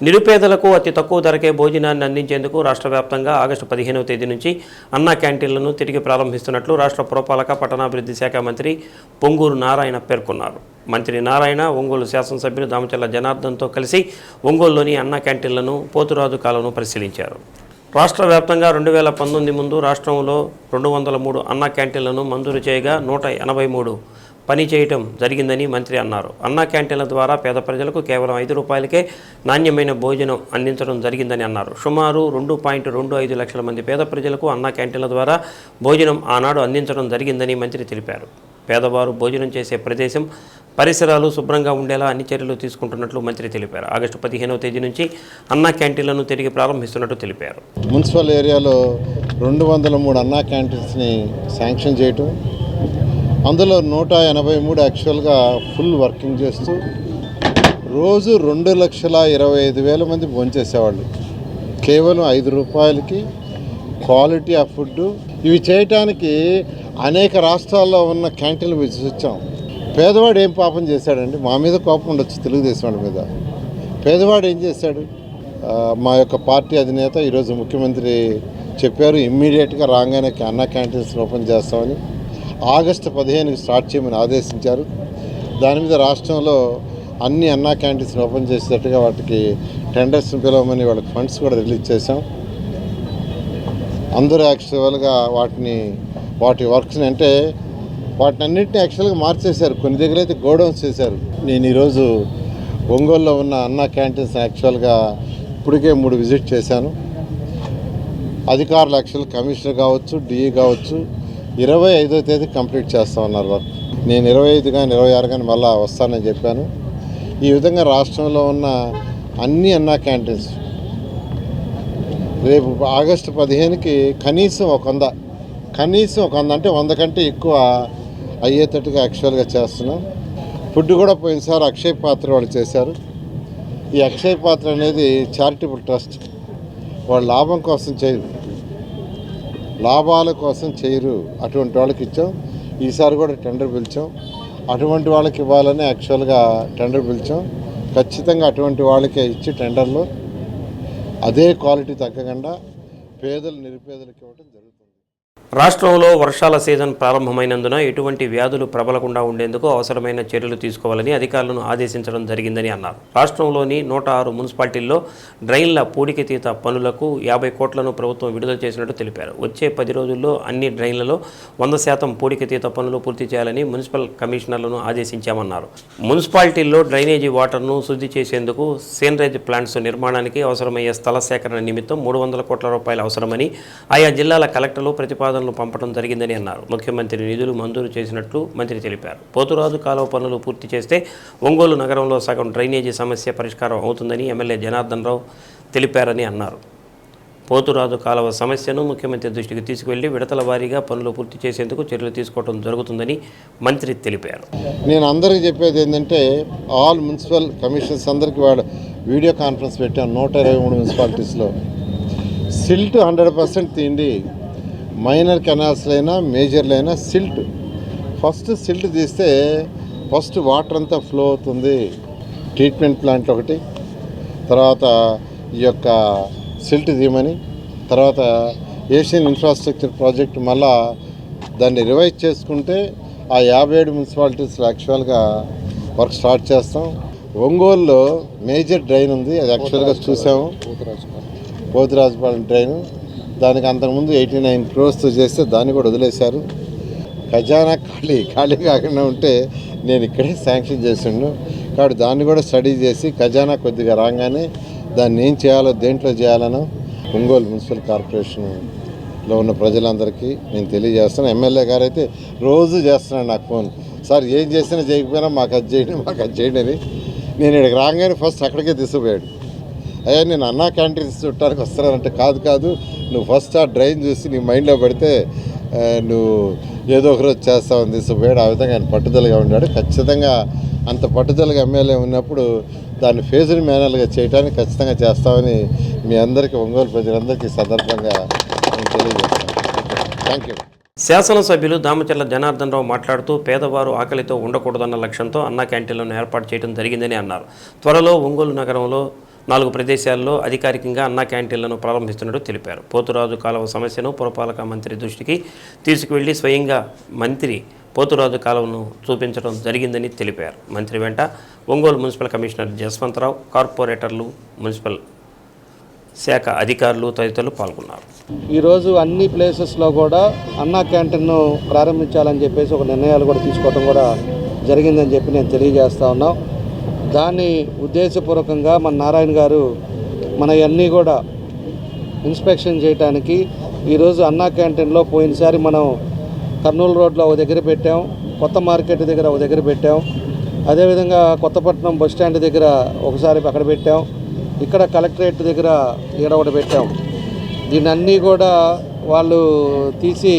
నిరుపేదలకు అతి తక్కువ ధరకే భోజనాన్ని అందించేందుకు రాష్ట్ర వ్యాప్తంగా ఆగస్టు పదిహేనవ తేదీ నుంచి అన్నా క్యాంటీన్లను తిరిగి ప్రారంభిస్తున్నట్లు రాష్ట్ర పురపాలక పట్టణాభివృద్ధి శాఖ మంత్రి పొంగూరు నారాయణ పేర్కొన్నారు. మంత్రి నారాయణ ఒంగోలు శాసనసభ్యులు దామచల్ల జనార్దన్తో కలిసి ఒంగోలులోని అన్నా క్యాంటీన్లను పోతురాజు కాలను పరిశీలించారు. రాష్ట్ర వ్యాప్తంగా రెండు వేల పంతొమ్మిది ముందు రాష్ట్రంలో రెండు వందల మూడు అన్నా క్యాంటీన్లను మంజూరు చేయగా నూట ఎనభై మూడు పని చేయటం జరిగిందని మంత్రి అన్నారు. అన్నా క్యాంటీన్ల ద్వారా పేద ప్రజలకు కేవలం ఐదు రూపాయలకే నాణ్యమైన భోజనం అందించడం జరిగిందని అన్నారు. సుమారు రెండు పాయింట్ రెండు ఐదు లక్షల మంది పేద ప్రజలకు అన్నా క్యాంటీన్ల ద్వారా భోజనం ఆనాడు అందించడం జరిగిందని మంత్రి తెలిపారు. పేదవారు భోజనం చేసే ప్రదేశం పరిసరాలు శుభ్రంగా ఉండేలా అన్ని చర్యలు తీసుకుంటున్నట్లు మంత్రి తెలిపారు. ఆగస్టు పదిహేనవ తేదీ నుంచి అన్నా క్యాంటీన్లను తిరిగి ప్రారంభిస్తున్నట్టు తెలిపారు. మున్సిపల్ ఏరియాలో రెండు వందల మూడు అన్నా క్యాంటీన్స్ని శాంక్షన్ చేయటం అందులో నూట ఎనభై మూడు యాక్చువల్గా ఫుల్ వర్కింగ్ చేస్తూ రోజు రెండు లక్షల ఇరవై ఐదు వేల మంది భోంచేసేవాళ్ళు. కేవలం ఐదు రూపాయలకి క్వాలిటీ ఆఫ్ ఫుడ్ ఇవి చేయటానికి అనేక రాష్ట్రాల్లో ఉన్న క్యాంటీన్లు విసిచ్చాం పేదవాడు ఏం పాపం చేశాడండి? మా మీద కోపం ఉండొచ్చు తెలుగుదేశం వాడి మీద. పేదవాడు ఏం చేశాడు? మా యొక్క పార్టీ అధినేత ఈరోజు ముఖ్యమంత్రి చెప్పారు ఇమ్మీడియట్గా రాగానే అన్నా క్యాంటీన్స్ ఓపెన్ చేస్తామని. ఆగస్టు పదిహేనుకి స్టార్ట్ చేయమని ఆదేశించారు. దాని మీద రాష్ట్రంలో అన్ని అన్నా క్యాంటీన్స్ని ఓపెన్ చేసేటట్టుగా వాటికి టెండర్స్ని పిలవమని వాళ్ళకి ఫండ్స్ కూడా రిలీజ్ చేశాం. అందరూ యాక్చువల్గా వాటిని వాటి వర్క్స్ని అంటే వాటిని అన్నింటినీ యాక్చువల్గా మార్చేశారు. కొన్ని దగ్గర అయితే గోడౌన్స్ చేశారు. నేను ఈరోజు ఒంగోలులో ఉన్న అన్నా క్యాంటీన్స్ యాక్చువల్గా ఇప్పటికే మూడు విజిట్ చేశాను. అధికారులు యాక్చువల్ కమిషనర్ కావచ్చు డిఈ కావచ్చు ఇరవై ఐదో తేదీ కంప్లీట్ చేస్తా ఉన్నారు వర్క్ నేను ఇరవై ఐదు కానీ ఇరవై ఆరు కానీ మళ్ళీ వస్తానని చెప్పాను. ఈ విధంగా రాష్ట్రంలో ఉన్న అన్ని అన్నా క్యాంటీన్స్ రేపు ఆగస్టు పదిహేనుకి కనీసం ఒక వంద కనీసం ఒక వంద అంటే వంద కంటే ఎక్కువ అయ్యేటట్టుగా యాక్చువల్గా చేస్తున్నాం. ఫుడ్ కూడా పోయినసారి అక్షయ్ పాత్ర వాళ్ళు చేశారు. ఈ అక్షయ్ పాత్ర అనేది చారిటబుల్ ట్రస్ట్. వాళ్ళు లాభం కోసం చేయరు లాభాల కోసం చేయరు. అటువంటి వాళ్ళకి ఇచ్చాం. ఈసారి కూడా టెండర్ పిలిచాం. అటువంటి వాళ్ళకి ఇవ్వాలని యాక్చువల్గా టెండర్ పిలిచాం. ఖచ్చితంగా అటువంటి వాళ్ళకే ఇచ్చి టెండర్లో అదే క్వాలిటీ తగ్గకుండా పేదలు నిరుపేదలకు ఇవ్వడం జరుగుతుంది. రాష్ట్రంలో వర్షాల సీజన్ ప్రారంభమైనందున ఎటువంటి వ్యాధులు ప్రబలకుండా ఉండేందుకు అవసరమైన చర్యలు తీసుకోవాలని అధికారులను ఆదేశించడం జరిగిందని అన్నారు. రాష్ట్రంలోని నూట ఆరు మున్సిపాలిటీల్లో డ్రైన్ల పూడికతీత పనులకు యాభై కోట్లను ప్రభుత్వం విడుదల చేసినట్టు తెలిపారు. వచ్చే పది రోజుల్లో అన్ని డ్రైన్లలో వంద శాతం పూడికతీత పనులు పూర్తి చేయాలని మున్సిపల్ కమిషనర్లను ఆదేశించామన్నారు. మున్సిపాలిటీల్లో డ్రైనేజీ వాటర్ను శుద్ధి చేసేందుకు సేనరేజ్ ప్లాంట్స్ నిర్మాణానికి అవసరమయ్యే స్థల సేకరణ నిమిత్తం మూడు వందల కోట్ల రూపాయలు అవసరమని ఆయా జిల్లాల కలెక్టర్లు ప్రతిపాదన ప్రతిపాదనలు పంపడం జరిగిందని అన్నారు. ముఖ్యమంత్రి నిధులు మంజూరు చేసినట్లు మంత్రి తెలిపారు. పోతురాజు కాలువ పనులు పూర్తి చేస్తే ఒంగోలు నగరంలో సగం డ్రైనేజీ సమస్య పరిష్కారం అవుతుందని ఎమ్మెల్యే జనార్దన్ రావు తెలిపారని అన్నారు. పోతురాజు కాలువ సమస్యను ముఖ్యమంత్రి దృష్టికి తీసుకువెళ్ళి విడతల వారీగా పనులు పూర్తి చేసేందుకు చర్యలు తీసుకోవడం జరుగుతుందని మంత్రి తెలిపారు. నేను అందరికీ చెప్పేది ఏంటంటే ఆల్ మున్సిపల్ కమిషనర్స్ అందరికీ వాడు వీడియో కాన్ఫరెన్స్ పెట్టాను నూట ఇరవై మూడు మున్సిపాలిటీస్లో. సిల్ట్ హండ్రెడ్ పర్సెంట్ తీండి మైనర్ కెనాల్స్లో అయినా మేజర్లో అయినా సిల్ట్. ఫస్ట్ సిల్ట్ తీస్తే ఫస్ట్ వాటర్ అంతా ఫ్లో అవుతుంది. ట్రీట్మెంట్ ప్లాంట్ ఒకటి. తర్వాత ఈ యొక్క సిల్ట్ తీయమని తర్వాత ఏషియన్ ఇన్ఫ్రాస్ట్రక్చర్ ప్రాజెక్ట్ మళ్ళా దాన్ని రివైజ్ చేసుకుంటే ఆ యాభై ఏడు మున్సిపాలిటీస్లో యాక్చువల్గా వర్క్ స్టార్ట్ చేస్తాం. ఒంగోలులో మేజర్ డ్రైన్ ఉంది. అది యాక్చువల్గా చూసాము. పోతురాజుపాలెం డ్రైన్. దానికి అంతకుముందు ఎయిటీ నైన్ క్రోర్స్తో చేస్తే దాన్ని కూడా వదిలేశారు. ఖజానా ఖాళీ ఖాళీ కాకుండా ఉంటే నేను ఇక్కడే శాంక్షన్ చేసిండు కాబట్టి దాన్ని కూడా స్టడీ చేసి ఖజానా కొద్దిగా రాగానే దాన్ని ఏం చేయాలో దేంట్లో చేయాలనో ఒంగోలు మున్సిపల్ కార్పొరేషన్లో ఉన్న ప్రజలందరికీ నేను తెలియజేస్తాను ఎమ్మెల్యే గారు అయితే రోజు చేస్తున్నాడు నాకు ఫోన్. సార్ ఏం చేసినా చేయకపోయినా మాకు అది చేయండి మాకు అది చేయండి అని. నేను ఇక్కడికి రాగానే ఫస్ట్ అక్కడికే తీసుకుపోయాడు. అయ్యా నేను అన్నా క్యాంటీన్స్ చుట్టానికి వస్తానంటే కాదు కాదు. నువ్వు ఫస్ట్ ఆ డ్రైన్ చూసి నీ మైండ్లో పడితే నువ్వు ఏదో ఒక రోజు అని తీసుకుపోయాడు ఆ విధంగా ఆయన పట్టుదలగా ఉన్నాడు. ఖచ్చితంగా అంత పట్టుదలగా ఎమ్మెల్యే ఉన్నప్పుడు దాన్ని ఫేజ్డ్ మేనర్గా చేయడానికి ఖచ్చితంగా చేస్తామని మీ అందరికీ ఒంగోలు ప్రజలందరికీ సందర్భంగా తెలియజేస్తాను. థ్యాంక్ యూ శాసనసభ్యులు దామచర్ల జనార్దన్ రావు మాట్లాడుతూ పేదవారు ఆకలితో ఉండకూడదన్న లక్ష్యంతో అన్నా క్యాంటీన్లను ఏర్పాటు చేయడం జరిగిందని అన్నారు. త్వరలో ఒంగోలు నగరంలో నాలుగు ప్రదేశాల్లో అధికారికంగా అన్నా క్యాంటీన్లను ప్రారంభిస్తున్నట్టు తెలిపారు. పోతురాజు కాలువ సమస్యను పురపాలక మంత్రి దృష్టికి తీసుకువెళ్ళి స్వయంగా మంత్రి పోతురాజు కాలువను చూపించడం జరిగిందని తెలిపారు. మంత్రి వెంట ఒంగోలు మున్సిపల్ కమిషనర్ జస్వంతరావు కార్పొరేటర్లు మున్సిపల్ శాఖ అధికారులు తదితరులు పాల్గొన్నారు. ఈరోజు అన్ని ప్లేసెస్లో కూడా అన్నా క్యాంటీన్ను ప్రారంభించాలని చెప్పేసి ఒక నిర్ణయాలు కూడా తీసుకోవడం కూడా జరిగిందని చెప్పి నేను తెలియజేస్తా ఉన్నాం. దాన్ని ఉద్దేశపూర్వకంగా మన నారాయణ గారు మన అన్నీ కూడా ఇన్స్పెక్షన్ చేయడానికి ఈరోజు అన్నా క్యాంటీన్లో పోయినసారి మనం కర్నూలు రోడ్లో ఒక దగ్గర పెట్టాం కొత్త మార్కెట్ దగ్గర ఒక దగ్గర పెట్టాం అదేవిధంగా కొత్తపట్నం బస్ స్టాండ్ దగ్గర ఒకసారి అక్కడ పెట్టాం ఇక్కడ కలెక్టరేట్ దగ్గర ఈడ ఒకటి పెట్టాం. దీన్ని అన్నీ కూడా వాళ్ళు తీసి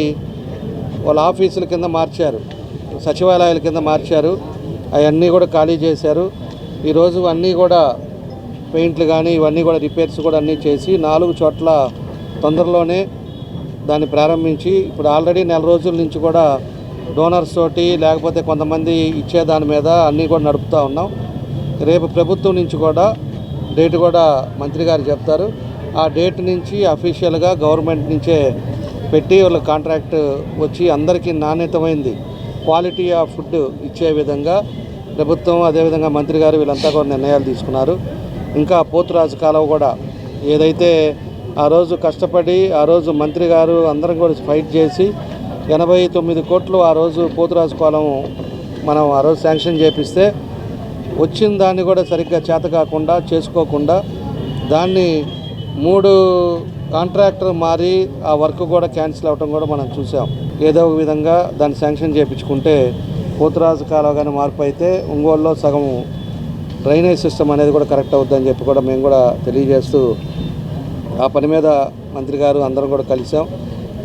వాళ్ళ ఆఫీసుల కింద మార్చారు సచివాలయాల కింద మార్చారు అవన్నీ కూడా ఖాళీ చేశారు. ఈరోజు అన్నీ కూడా పెయింట్లు కానీ ఇవన్నీ కూడా రిపేర్స్ కూడా అన్నీ చేసి నాలుగు చోట్ల తొందరలోనే దాన్ని ప్రారంభించి ఇప్పుడు ఆల్రెడీ నెల రోజుల నుంచి కూడా డోనర్స్ తోటి లేకపోతే కొంతమంది ఇచ్చే దాని మీద అన్నీ కూడా నడుపుతూ ఉన్నాం. రేపు ప్రభుత్వం నుంచి కూడా డేట్ కూడా మంత్రి గారు చెప్తారు. ఆ డేట్ నుంచి అఫీషియల్గా గవర్నమెంట్ నుంచే పెట్టి వాళ్ళ కాంట్రాక్ట్ వచ్చి అందరికీ నాణ్యతమైంది. క్వాలిటీ ఆఫ్ ఫుడ్ ఇచ్చే విధంగా ప్రభుత్వం అదేవిధంగా మంత్రి గారు వీళ్ళంతా కూడా నిర్ణయాలు తీసుకున్నారు. ఇంకా పోతురాజు కాలువ కూడా ఏదైతే ఆ రోజు కష్టపడి ఆ రోజు మంత్రి గారు అందరం కూడా ఫైట్ చేసి ఎనభై తొమ్మిది కోట్లు ఆ రోజు పోతురాజు కాలం మనం ఆ రోజు శాంక్షన్ చేపిస్తే వచ్చిన దాన్ని కూడా సరిగ్గా చేత కాకుండా చేసుకోకుండా దాన్ని మూడు కాంట్రాక్టర్ మారి ఆ వర్క్ కూడా క్యాన్సిల్ అవ్వటం కూడా మనం చూసాం. ఏదో ఒక విధంగా దాన్ని శాంక్షన్ చేయించుకుంటే పోతురాజు కాలువ కానీ మార్పు అయితే ఒంగోలులో సగం డ్రైనేజ్ సిస్టమ్ అనేది కూడా కరెక్ట్ అవుద్దని చెప్పి కూడా మేము కూడా తెలియజేస్తూ ఆ పని మీద మంత్రి గారు అందరం కూడా కలిసాం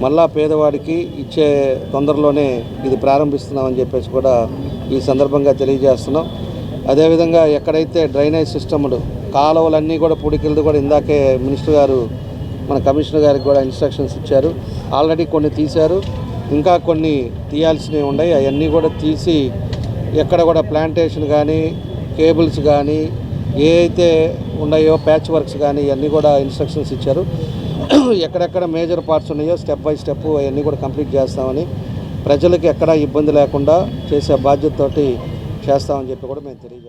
మళ్ళా పేదవాడికి ఇచ్చే తొందరలోనే ఇది ప్రారంభిస్తున్నామని చెప్పేసి కూడా ఈ సందర్భంగా తెలియజేస్తున్నాం. అదేవిధంగా ఎక్కడైతే డ్రైనేజ్ సిస్టములు కాలువలన్నీ కూడా పూడికెళ్ళదు కూడా ఇందాకే మినిస్టర్ గారు మన కమిషనర్ గారికి కూడా ఇన్స్ట్రక్షన్స్ ఇచ్చారు. ఆల్రెడీ కొన్ని తీశారు. ఇంకా కొన్ని తీయాల్సినవి ఉన్నాయి. అవన్నీ కూడా తీసి ఎక్కడ కూడా ప్లాంటేషన్ కానీ కేబుల్స్ కానీ ఏ అయితే ఉన్నాయో ప్యాచ్ వర్క్స్ కానీ ఇవన్నీ కూడా ఇన్స్ట్రక్షన్స్ ఇచ్చారు. ఎక్కడెక్కడ మేజర్ పార్ట్స్ ఉన్నాయో స్టెప్ బై స్టెప్ అవన్నీ కూడా కంప్లీట్ చేస్తామని ప్రజలకు ఎక్కడా ఇబ్బంది లేకుండా చేసే బాధ్యతతోటి చేస్తామని చెప్పి కూడా మేము తెలియజేస్తాం